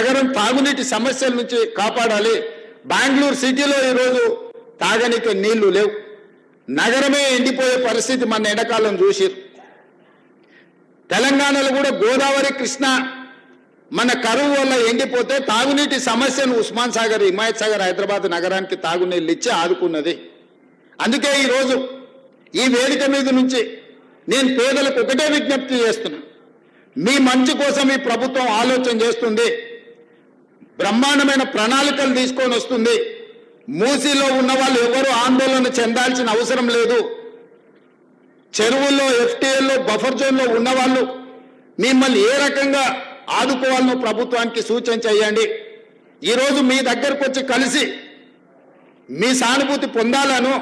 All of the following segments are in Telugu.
నగరం తాగునీటి సమస్యల నుంచి కాపాడాలి. బెంగళూరు సిటీలో ఈరోజు తాగనీకి నీళ్ళు లేవు. నగరమే ఎండిపోయే పరిస్థితి మన ఎండాకాలం చూసిరు తెలంగాణలో కూడా గోదావరి కృష్ణ మన కరువు వల్ల ఎండిపోతే తాగునీటి సమస్యను ఉస్మాన్ సాగర్ హిమాయత్ సాగర్ హైదరాబాద్ నగరానికి తాగునీళ్ళు ఇచ్చి ఆదుకున్నది. అందుకే ఈరోజు ఈ వేదిక మీద నుంచి నేను పేదలకు ఒకటే విజ్ఞప్తి చేస్తున్నా. మీ మంచి కోసం ఈ ప్రభుత్వం ఆలోచన చేస్తుంది. బ్రహ్మాండమైన ప్రణాళికలు తీసుకొని వస్తుంది. మూసీలో ఉన్న వాళ్ళు ఎవరు ఆందోళన చెందాల్సిన అవసరం లేదు. చెరువుల్లో ఎఫ్టీఎల్లో బఫర్ జోన్లో ఉన్నవాళ్ళు మిమ్మల్ని ఏ రకంగా ఆదుకోవాలనో ప్రభుత్వానికి సూచన చేయండి. ఈరోజు మీ దగ్గరకు వచ్చి కలిసి మీ సానుభూతి పొందాలను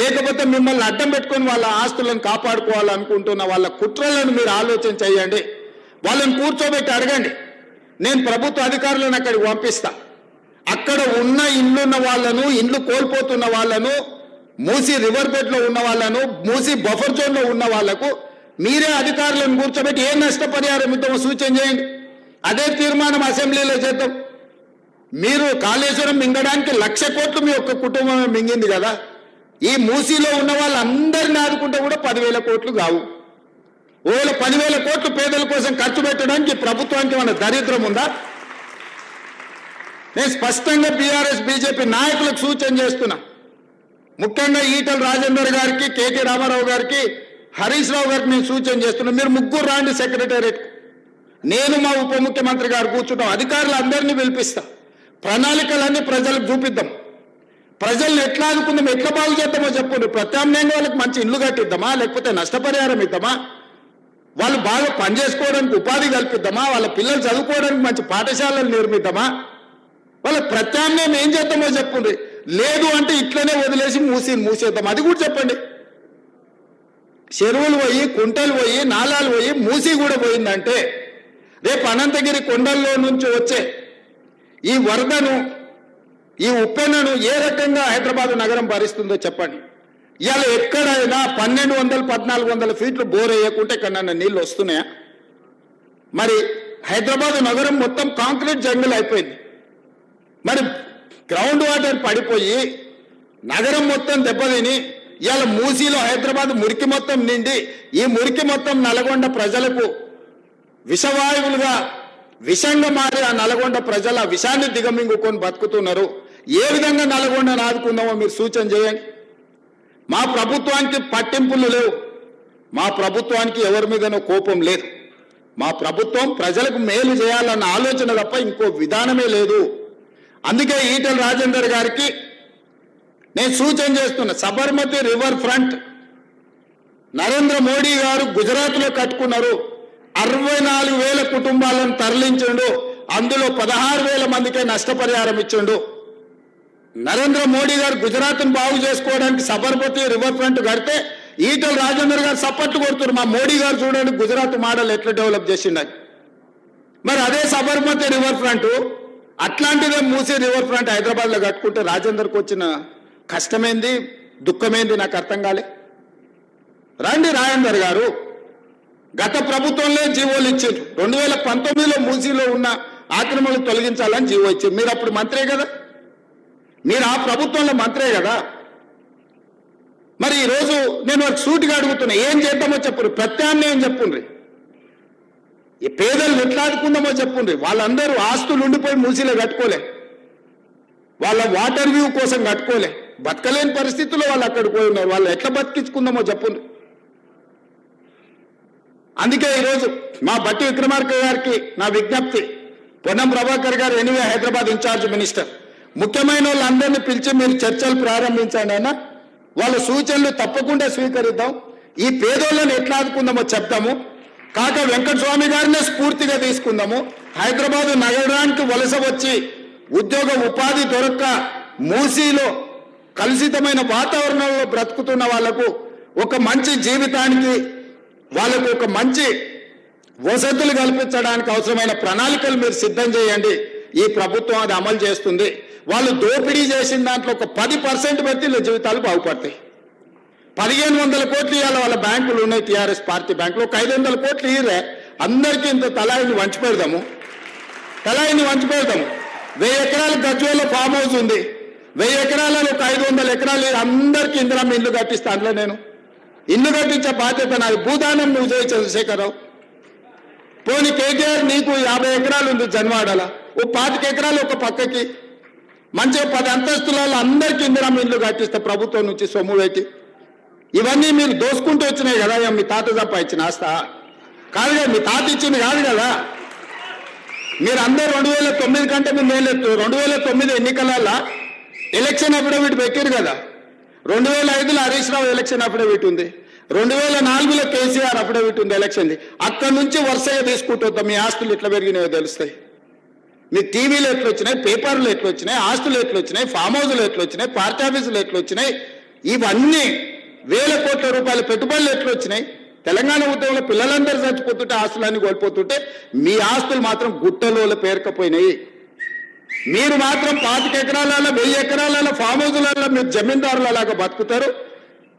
లేకపోతే మిమ్మల్ని అడ్డం పెట్టుకొని వాళ్ళ ఆస్తులను కాపాడుకోవాలనుకుంటున్న వాళ్ళ కుట్రలను మీరు ఆలోచన చేయండి. వాళ్ళని కూర్చోబెట్టి అడగండి. నేను ప్రభుత్వ అధికారులను అక్కడికి పంపిస్తా. అక్కడ ఉన్న ఇల్లున్న వాళ్ళను ఇండ్లు కోల్పోతున్న వాళ్ళను మూసి రివర్ బెడ్లో ఉన్న వాళ్ళను మూసి బఫర్ జోన్లో ఉన్న వాళ్ళకు మీరే అధికారులను కూర్చోబెట్టి ఏ నష్టపరిహారం ఇద్దామో సూచన చేయండి. అదే తీర్మానం అసెంబ్లీలో చేద్దాం. మీరు కాళేశ్వరం మింగడానికి లక్ష కోట్లు మీ యొక్క కుటుంబం మింగింది కదా. ఈ మూసీలో ఉన్న వాళ్ళందరిని ఆదుకుంటే కూడా పదివేల కోట్లు కావు. వేల పదివేల కోట్లు పేదల కోసం ఖర్చు పెట్టడానికి ప్రభుత్వానికి మన దరిద్రం ఉందా? నేను స్పష్టంగా బీఆర్ఎస్ బీజేపీ నాయకులకు సూచన చేస్తున్నా. ముఖ్యంగా ఈటల రాజేందర్ గారికి కేటీ రామారావు గారికి హరీష్ రావు గారికి నేను సూచన చేస్తున్నా. మీరు ముగ్గురు రాండి సెక్రటేరియట్. నేను మా ఉప ముఖ్యమంత్రి గారు కూర్చుంటాం. అధికారులు అందరినీ పిలిపిస్తా. ప్రణాళికలన్నీ ప్రజలకు చూపిద్దాం. ప్రజల్ని ఎట్లా అనుకుందాం ఎట్లా బాగు చేద్దామో చెప్పండి. ప్రత్యామ్నాయంగా వాళ్ళకి మంచి ఇల్లు కట్టిద్దామా లేకపోతే నష్టపరిహారం ఇద్దామా? వాళ్ళు బాగా పనిచేసుకోవడానికి ఉపాధి కల్పిద్దామా? వాళ్ళ పిల్లలు చదువుకోవడానికి మంచి పాఠశాలలు నిర్మిద్దామా? వాళ్ళ ప్రత్యామ్నాయం ఏం చేద్దామో చెప్పండి. లేదు అంటే ఇట్లనే వదిలేసి మూసి మూసేద్దాం. అది కూడా చెప్పండి. చెరువులు పోయి కుంటలు పోయి నాలాలు పోయి మూసి కూడా పోయిందంటే రేపు అనంతగిరి కొండల్లో నుంచి వచ్చే ఈ వరదను ఈ ఉప్పెనను ఏ రకంగా హైదరాబాద్ నగరం భరిస్తుందో చెప్పండి. ఇవాళ ఎక్కడైనా పన్నెండు వందలు పద్నాలుగు వందల ఫీట్లు బోర్ వేయకుంటే ఎక్కడన్నా నీళ్ళు వస్తున్నాయా? మరి హైదరాబాద్ నగరం మొత్తం కాంక్రీట్ జంగిల్ అయిపోయింది. మరి గ్రౌండ్ వాటర్ పడిపోయి నగరం మొత్తం దెబ్బతిని ఇవాళ మూసీలో హైదరాబాద్ మురికి మొత్తం నిండి ఈ మురికి మొత్తం నల్గొండ ప్రజలకు విషవాయువులుగా విషంగా మారి ఆ నల్గొండ ప్రజలు ఆ విషాన్ని దిగమింగుకొని బతుకుతున్నారు. ఏ విధంగా నల్గొండను ఆదుకుందామో మీరు సూచన చేయండి. మా ప్రభుత్వానికి పట్టింపులు లేవు. మా ప్రభుత్వానికి ఎవరి మీదనో కోపం లేదు. మా ప్రభుత్వం ప్రజలకు మేలు చేయాలన్న ఆలోచన తప్ప ఇంకో విధానమే లేదు. అందుకే ఈటల రాజేందర్ గారికి నేను సూచన చేస్తున్నా సబర్మతి రివర్ ఫ్రంట్ నరేంద్ర మోడీ గారు గుజరాత్లో కట్టుకున్నారు. అరవై నాలుగు వేల కుటుంబాలను తరలించిండు. అందులో పదహారు వేల మందికే నష్టపరిహారం ఇచ్చిండు. నరేంద్ర మోడీ గారు గుజరాత్ బాగు చేసుకోవడానికి సబర్మతి రివర్ ఫ్రంట్ కడితే ఈటల రాజేందర్ గారు సపోర్ట్ కొడుతున్నారు. మా మోడీ గారు చూడండి గుజరాత్ మోడల్ ఎట్లా డెవలప్ చేసిండని మరి అదే సబర్మతి రివర్ ఫ్రంట్ అట్లాంటిదే మూసీ రివర్ ఫ్రంట్ హైదరాబాద్లో కట్టుకుంటే రాజేందర్కి వచ్చిన కష్టమైంది దుఃఖమైంది నాకు అర్థం కాలే. రండి రాజేందర్ గారు. గత ప్రభుత్వంలో జీవోలు ఇచ్చారు రెండు వేల పంతొమ్మిదిలో మూసీలో ఉన్న ఆక్రమణలు తొలగించాలని జీవో ఇచ్చారు మీరు అప్పుడు మంత్రే కదా. మీరు ఆ ప్రభుత్వంలో మంత్రే కదా. మరి ఈరోజు నేను వారికి సూటిగా అడుగుతున్నా ఏం చేద్దామో చెప్పురు ప్రత్యామ్నాయం చెప్పుండ్రి ఈ పేదలు ఎట్లా చెప్పుండ్రి వాళ్ళందరూ ఆస్తులు ఉండిపోయి మూసీలో కట్టుకోలే. వాళ్ళ వాటర్ వ్యూ కోసం కట్టుకోలే. బతకలేని పరిస్థితుల్లో వాళ్ళు అక్కడికి పోయి ఉన్నారు. వాళ్ళు ఎట్లా బతికించుకుందామో చెప్పుండ్రి అందుకే ఈరోజు మా బట్టి విక్రమార్క గారికి నా విజ్ఞప్తి. పొన్నం ప్రభాకర్ గారు ఎనివే హైదరాబాద్ ఇన్ఛార్జ్ మినిస్టర్. ముఖ్యమైన వాళ్ళందరినీ పిలిచి మీరు చర్చలు ప్రారంభించండి అయినా వాళ్ళ సూచనలు తప్పకుండా స్వీకరిద్దాం. ఈ పేదోళ్ళని ఎట్లా ఆదుకుందామో చెప్తాము కాక వెంకట స్వామి గారినే స్ఫూర్తిగా తీసుకుందాము. హైదరాబాద్ నగరానికి వలస వచ్చి ఉద్యోగ ఉపాధి దొరక్క మూసీలో కలుషితమైన వాతావరణంలో బ్రతుకుతున్న వాళ్ళకు ఒక మంచి జీవితానికి వాళ్ళకు ఒక మంచి వసతులు కల్పించడానికి అవసరమైన ప్రణాళికలు మీరు సిద్ధం చేయండి. ఈ ప్రభుత్వం అది అమలు చేస్తుంది. వాళ్ళు దోపిడీ చేసిన దాంట్లో ఒక పది పర్సెంట్ పెడితే వీళ్ళ జీవితాలు బాగుపడతాయి. పదిహేను వందల కోట్లు ఇవాళ వాళ్ళ బ్యాంకులు ఉన్నాయి టీఆర్ఎస్ పార్టీ బ్యాంకులు. ఒక ఐదు వందల కోట్లు ఇయ్యరే. అందరికీ ఇంత తలాయిని వంచి పెడదాము తలాయిని వంచి పెడదాము వెయ్యి ఎకరాలు గజ్వేలో ఫామ్ హౌస్ ఉంది. వెయ్యి ఎకరాలలో ఒక ఐదు వందల ఎకరాలు అందరికీ ఇందిరమ్మ ఇల్లు కట్టిస్తా అందులో నేను. ఇల్లు కట్టించే బాధ్యత నాది. భూదానం నువ్వు చేయి చంద్రశేఖరరావు. పోనీ కేటీఆర్ నీకు యాభై ఎకరాలు ఉంది జన్వాడల. ఓ పాతిక ఎకరాలు ఒక పక్కకి. మంచిగా పది అంతస్తులలో అందరికీ ఇందిరమ్మ ఇల్లు కట్టిస్తే ప్రభుత్వం నుంచి సొమ్ము పెట్టి. ఇవన్నీ మీరు దోసుకుంటూ వచ్చినాయి కదా మీ తాత తప్ప ఇచ్చిన ఆస్త. కాదు కదా మీ తాత ఇచ్చింది కాదు కదా. మీరు అందరూ రెండు వేల తొమ్మిది కంటే మీరు రెండు వేల తొమ్మిది ఎన్నికలలో ఎలక్షన్ అఫిడవిట్ పెట్టారు కదా. రెండు వేల ఐదులో హరీష్ రావు ఎలక్షన్ అఫిడవిట్ ఉంది. రెండు వేల నాలుగులో కేసీఆర్ అఫిడవిట్ ఉంది ఎలక్షన్ది. అక్కడి నుంచి వరుసగా తీసుకుంటుందా మీ ఆస్తులు ఇట్లా పెరిగినాయో తెలుస్తాయి. మీ టీవీలు ఎట్లా వచ్చినాయి? పేపర్లు ఎట్లా వచ్చినాయి? ఆస్తులు ఎట్లా వచ్చినాయి? ఫామ్ హౌస్లు ఎట్లా వచ్చినాయి? పార్టీ ఆఫీసులు ఎట్లా వచ్చినాయి? ఇవన్నీ వేల కోట్ల రూపాయల పెట్టుబడులు ఎట్లా వచ్చినాయి? తెలంగాణ ఉద్యమంలో పిల్లలందరూ చచ్చిపోతుంటే ఆస్తులన్నీ కోల్పోతుంటే మీ ఆస్తులు మాత్రం గుట్టలో పేరుకపోయినాయి. మీరు మాత్రం పాతిక ఎకరాలలో వెయ్యి ఎకరాలలో ఫామ్ హౌస్లలో మీరు జమీందారులలాగా బతుకుతారు.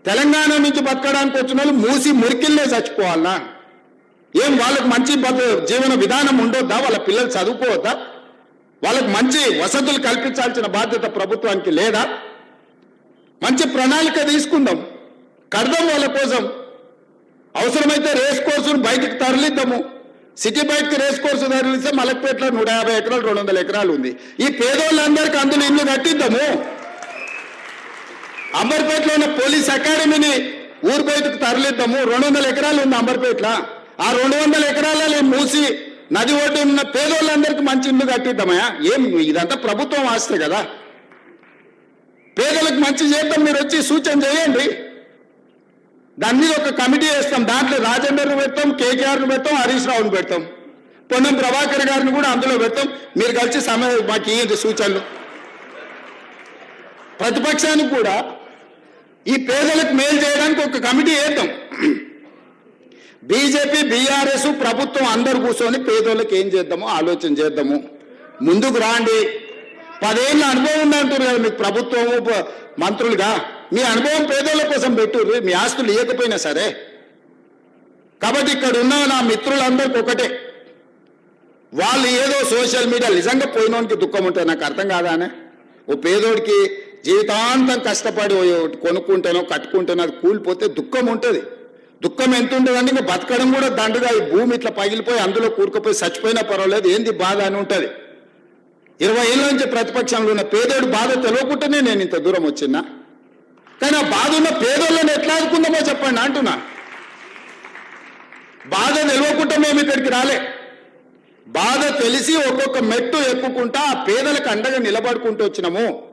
తెలంగాణ నుంచి బతకడానికి వచ్చిన వాళ్ళు మూసి మురికిల్లే చచ్చిపోవాలా ఏం వాళ్ళకి మంచి జీవన విధానం ఉండొద్దా? వాళ్ళ పిల్లలు చదువుకోవద్దా? వాళ్ళకి మంచి వసతులు కల్పించాల్సిన బాధ్యత ప్రభుత్వానికి లేదా? మంచి ప్రణాళిక తీసుకుందాం. కడదాం వాళ్ళ కోసం. అవసరమైతే రేస్ కోర్సును బయటకు తరలిద్దాము. సిటీ బయటకు రేస్ కోర్సు తరలిస్తే మలక్పేటలో నూట యాభై ఎకరాలు రెండు వందల ఎకరాలు ఉంది. ఈ పేదోళ్ళందరికీ అందులో ఇల్లు కట్టిద్దాము. అంబర్పేటలో ఉన్న పోలీస్ అకాడమీని ఊరు బయటకు తరలిద్దాము. రెండు వందల ఎకరాలు ఉంది అంబర్పేటలో. ఆ రెండు వందల ఎకరాలని మూసి నది ఒడ్డు ఉన్న పేదోళ్ళందరికీ మంచి ఇల్లు కట్టిద్దామయ్యా. ఏం ఇదంతా ప్రభుత్వం ఆస్తే కదా. పేదలకు మంచి చేద్దాం మీరు వచ్చి సూచన చేయండి. దాని మీద ఒక కమిటీ వేస్తాం. దాంట్లో రాజేందర్ను పెడతాం కేకేఆర్ను పెడతాం హరీష్ రావును పెడతాం. పొన్నం ప్రభాకర్ గారిని కూడా అందులో పెడతాం. మీరు కలిసి సమయం మాకు ఇయ్యండి సూచనలు. ప్రతిపక్షానికి కూడా ఈ పేదలకు మేలు చేయడానికి ఒక కమిటీ వేద్దాం. బీజేపీ బీఆర్ఎస్ ప్రభుత్వం అందరు కూర్చొని పేదోళ్ళకి ఏం చేద్దామో ఆలోచన చేద్దాము. ముందుకు రాండి. పదేళ్ళ అనుభవం ఉందంటారు కదా మీకు ప్రభుత్వము మంత్రులుగా. మీ అనుభవం పేదోళ్ళ కోసం పెట్టుర్రు మీ ఆస్తులు ఇవ్వకపోయినా సరే. కాబట్టి ఇక్కడ ఉన్న నా మిత్రులందరికీ ఒకటే. వాళ్ళు ఏదో సోషల్ మీడియా నిజంగా పోయినోనికి దుఃఖం ఉంటుంది నాకు అర్థం కాదానే ఓ పేదోడికి జీవితాంతం కష్టపడి కొనుక్కుంటేనో కట్టుకుంటేనో అది కూలిపోతే దుఃఖం ఉంటుంది. దుఃఖం ఎంత ఉంటుందంటే ఇంకా బతకడం కూడా దండగా. ఈ భూమి ఇట్లా పగిలిపోయి అందులో కూరుకుపోయి చచ్చిపోయినా పర్వాలేదు ఏంది బాధ అని ఉంటుంది. ఇరవై ఏళ్ళ నుంచి ప్రతిపక్షంలో ఉన్న పేదోడు బాధ తెలియకుండానే నేను ఇంత దూరం వచ్చినా. కానీ ఆ బాధ ఉన్న పేదోళ్ళని ఎట్లా ఆదుకుందామో చెప్పండి అంటున్నా. బాధ తెలియకుండా మేము ఇక్కడికి రాలే. బాధ తెలిసి ఒక్కొక్క మెట్టు ఎక్కుకుంటా ఆ పేదలకు అండగా నిలబడుకుంటూ వచ్చినాము.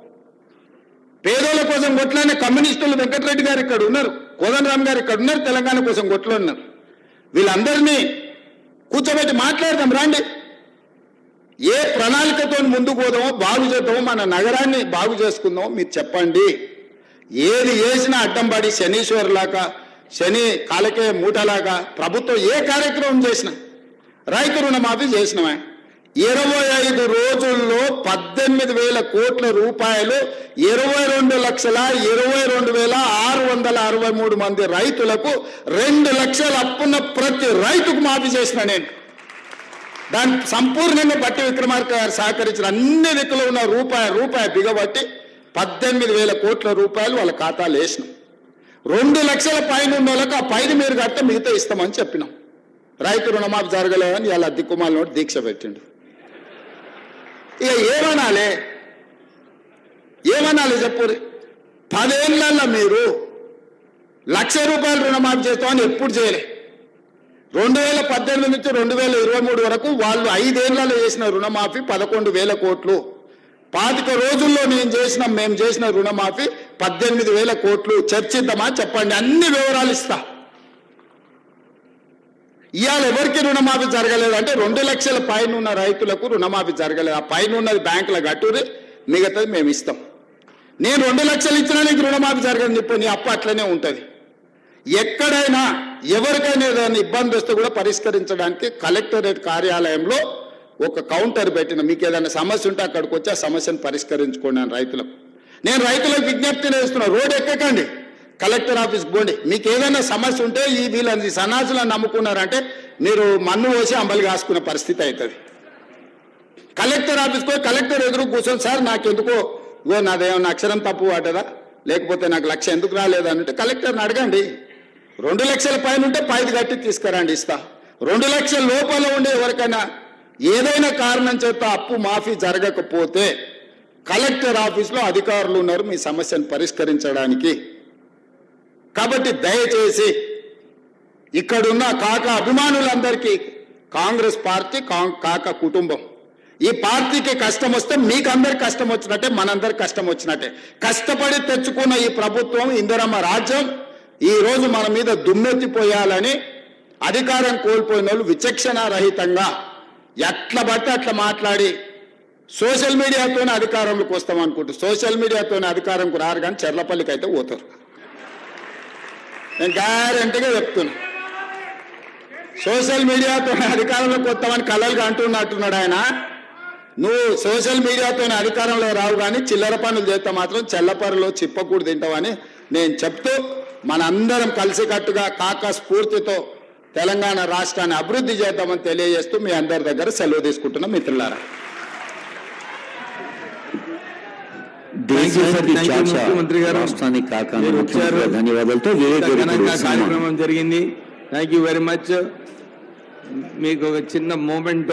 పేదోళ్ళ కోసం కొట్లాడిన కమ్యూనిస్టులు వెంకటరెడ్డి గారు ఇక్కడ ఉన్నారు. కోదండరామ్ గారు ఇక్కడ ఉన్నారు తెలంగాణ కోసం కొట్లాడినారు వీళ్ళందరినీ కూర్చోబెట్టి మాట్లాడదాం రాండి. ఏ ప్రణాళికతో ముందుకు పోదామో బాగు చేద్దామో మన నగరాన్ని బాగు చేసుకుందామో మీరు చెప్పండి. ఏది చేసినా అడ్డం పడి శనీశ్వరులాగా శని కాలకే మూటలాగా ప్రభుత్వం ఏ కార్యక్రమం చేసినా రైతు రుణమాఫీ చేసినామే. ఇరవై ఐదు రోజుల్లో పద్దెనిమిది వేల కోట్ల రూపాయలు ఇరవై రెండు లక్షల ఇరవై రెండు వేల ఆరు వందల అరవై మూడు మంది రైతులకు రెండు లక్షల అప్పున్న ప్రతి రైతుకు మాఫీ చేసిన నేను. దాని సంపూర్ణంగా బట్టి విక్రమార్క గారు సహకరించిన అన్ని దిక్కులో ఉన్న రూపాయి రూపాయి బిగబట్టి పద్దెనిమిది వేల కోట్ల రూపాయలు వాళ్ళ ఖాతాలు వేసినాం. రెండు లక్షల పైన ఉన్న వాళ్ళకు ఆ పైన మీరు కడితే మిగతా ఇస్తామని చెప్పినాం. రైతు రుణమాఫీ జరగలేదని ఇలా దిక్కుమాల నోటి దీక్ష పెట్టిండు. ఇక ఏమనాలే? ఏమనాలి చెప్పురి పదేళ్ళల్లో మీరు లక్ష రూపాయలు రుణమాఫీ చేస్తామని ఎప్పుడు చేయలే. రెండు వేల పద్దెనిమిది నుంచి రెండు వేల ఇరవై మూడు వరకు వాళ్ళు ఐదేళ్ళలో చేసిన రుణమాఫీ పదకొండు వేల కోట్లు. పాతిక రోజుల్లో నేను చేసిన మేము చేసిన రుణమాఫీ పద్దెనిమిది వేల కోట్లు. చర్చిద్దామా? చెప్పండి. అన్ని వివరాలు ఇస్తా. ఇవాళ ఎవరికి రుణమాఫీ జరగలేదు అంటే రెండు లక్షల పైన ఉన్న రైతులకు రుణమాఫీ జరగలేదు. ఆ పైన ఉన్నది బ్యాంకుల గట్టురి మిగతాది మేము ఇస్తాం. నేను రెండు లక్షలు ఇచ్చినా నీకు రుణమాఫీ జరగని చెప్పి నీ అప్పు అట్లనే ఉంటుంది. ఎక్కడైనా ఎవరికైనా ఏదైనా ఇబ్బంది వస్తే కూడా పరిష్కరించడానికి కలెక్టరేట్ కార్యాలయంలో ఒక కౌంటర్ పెట్టిన మీకు ఏదైనా సమస్య ఉంటే అక్కడికి వచ్చి ఆ సమస్యను పరిష్కరించుకోండి అని రైతులకు. నేను రైతులకు విజ్ఞప్తి చేస్తున్నా రోడ్ ఎక్కకండి. కలెక్టర్ ఆఫీస్కి పోండి. మీకు ఏదైనా సమస్య ఉంటే ఈ వీళ్ళని సన్నాసులను నమ్ముకున్నారంటే మీరు మన్ను పోసి అంబలి కాసుకునే పరిస్థితి అవుతుంది. కలెక్టర్ ఆఫీస్కి పోయి కలెక్టర్ ఎదురు కూర్చొని సార్ నాకెందుకో? ఇగో నాదేమన్నా అక్షరం తప్పు వాటదా లేకపోతే నాకు లక్ష ఎందుకు రాలేదంటే కలెక్టర్ని అడగండి. రెండు లక్షల పైన ఉంటే పైది కట్టి తీసుకురండి ఇస్తా. రెండు లక్షల లోపల ఉండే ఎవరికైనా ఏదైనా కారణం చేత అప్పు మాఫీ జరగకపోతే కలెక్టర్ ఆఫీస్లో అధికారులు ఉన్నారు. మీ సమస్యను పరిష్కరించడానికి కాబట్టి దయచేసి ఇక్కడున్న కాక అభిమానులందరికీ కాంగ్రెస్ పార్టీ కాం- కాక కుటుంబం. ఈ పార్టీకి కష్టం వస్తే మీకందరి కష్టం వచ్చినట్టే మనందరి కష్టం వచ్చినట్టే. కష్టపడి తెచ్చుకున్న ఈ ప్రభుత్వం ఇందిరమ్మ రాజ్యం ఈ రోజు మన మీద దుమ్మెత్తిపోయాలని అధికారం కోల్పోయిన వాళ్ళు విచక్షణ రహితంగా ఎట్లా పడితే అట్లా మాట్లాడి సోషల్ మీడియాతోనే అధికారంలోకి వస్తాం అనుకుంటూ సోషల్ మీడియాతోనే అధికారంకు రారు కానీ చెర్లపల్లికి అయితే పోతారు. నేను గ్యారంటీగా చెప్తున్నా. సోషల్ మీడియాతో అధికారంలోకి వస్తామని కలలుగా అంటున్నట్టున్నాడు ఆయన. నువ్వు సోషల్ మీడియాతో అధికారంలో రావు కానీ చిల్లర పనులు చేస్తే మాత్రం చెల్లపరలో చిప్పకూడు తింటావని నేను చెప్తూ మనందరం కలిసికట్టుగా కాక స్ఫూర్తితో తెలంగాణ రాష్ట్రాన్ని అభివృద్ధి చేద్దామని తెలియజేస్తూ మీ అందరి దగ్గర సెలవు తీసుకుంటున్నాం మిత్రులారా. ముఖ్యమంత్రి గారు. వచ్చారు. ధన్యవాదాలతో. కార్యక్రమం జరిగింది థ్యాంక్ యూ వెరీ మచ్ మీకు ఒక చిన్న మూమెంట్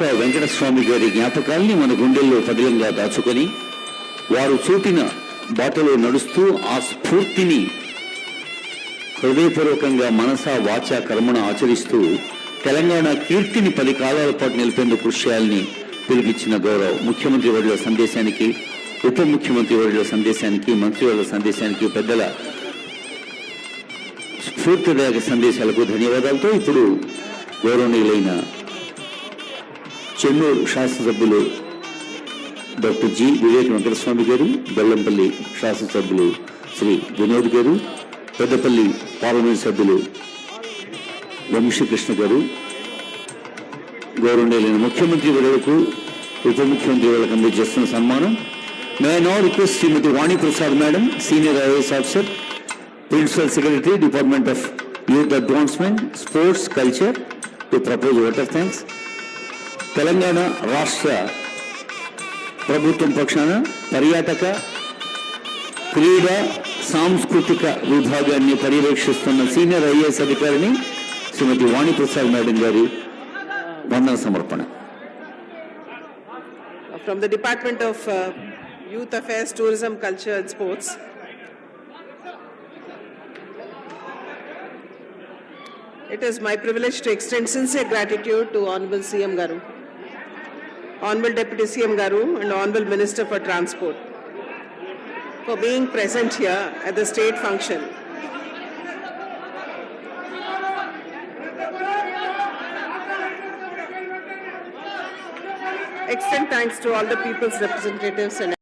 కాకా వెంకటస్వామి గారి జ్ఞాపకాల్ని మన గుండెల్లో పదిలంగా దాచుకొని వారు చూపిన బాటలో నడుస్తూ ఆ స్ఫూర్తిని హృదయపూర్వకంగా మనసా వాచా కర్మణ ఆచరిస్తూ తెలంగాణ కీర్తిని పది కాలాల పాటు నిలిపేందుకు కృషి చేయాలని పిలిపించిన గౌరవ్ ముఖ్యమంత్రి వర్యుల సందేశానికి ఉప ముఖ్యమంత్రి వర్యుల సందేశానికి మంత్రివర్యుల సందేశానికి పెద్దల స్ఫూర్తిదాయక సందేశాలకు ధన్యవాదాలతో ఇప్పుడు గౌరవనీయులైన చెన్నూరు శాసనసభ్యులు డాక్టర్ జి. వివేక్ వెంకటస్వామి గారు బెల్లంపల్లి శాసనసభ్యులు శ్రీ వినోద్ గారు పెద్దపల్లి పార్లమెంట్ సభ్యులు వంశీకృష్ణ గారు గౌరవనీయులైన ముఖ్యమంత్రి వర్యులకు ఉప ముఖ్యమంత్రి వర్యులకు అందజేస్తున్న సన్మానం. May now request Shrimati Vani Prasad madam senior IAS officer principal secretary department of youth advancement sports culture to propose vote of thanks Telangana రాష్ట్ర ప్రభుత్వం పక్షాన పర్యాటక క్రీడా సాంస్కృతిక విభాగాన్ని పర్యవేక్షిస్తున్న సీనియర్ ఐఏఎస్ అధికారిని శ్రీమతి వాణి ప్రసాద్ మేడం గారి వందన సమర్పణ from the Department of uh, Youth Affairs, Tourism, Culture and Sports. It is my privilege to extend sincere gratitude to Honorable CM Garu, Honorable Deputy CM Garu and Honorable Minister for Transport for being present here at the state function. Extend thanks to all the people's representatives and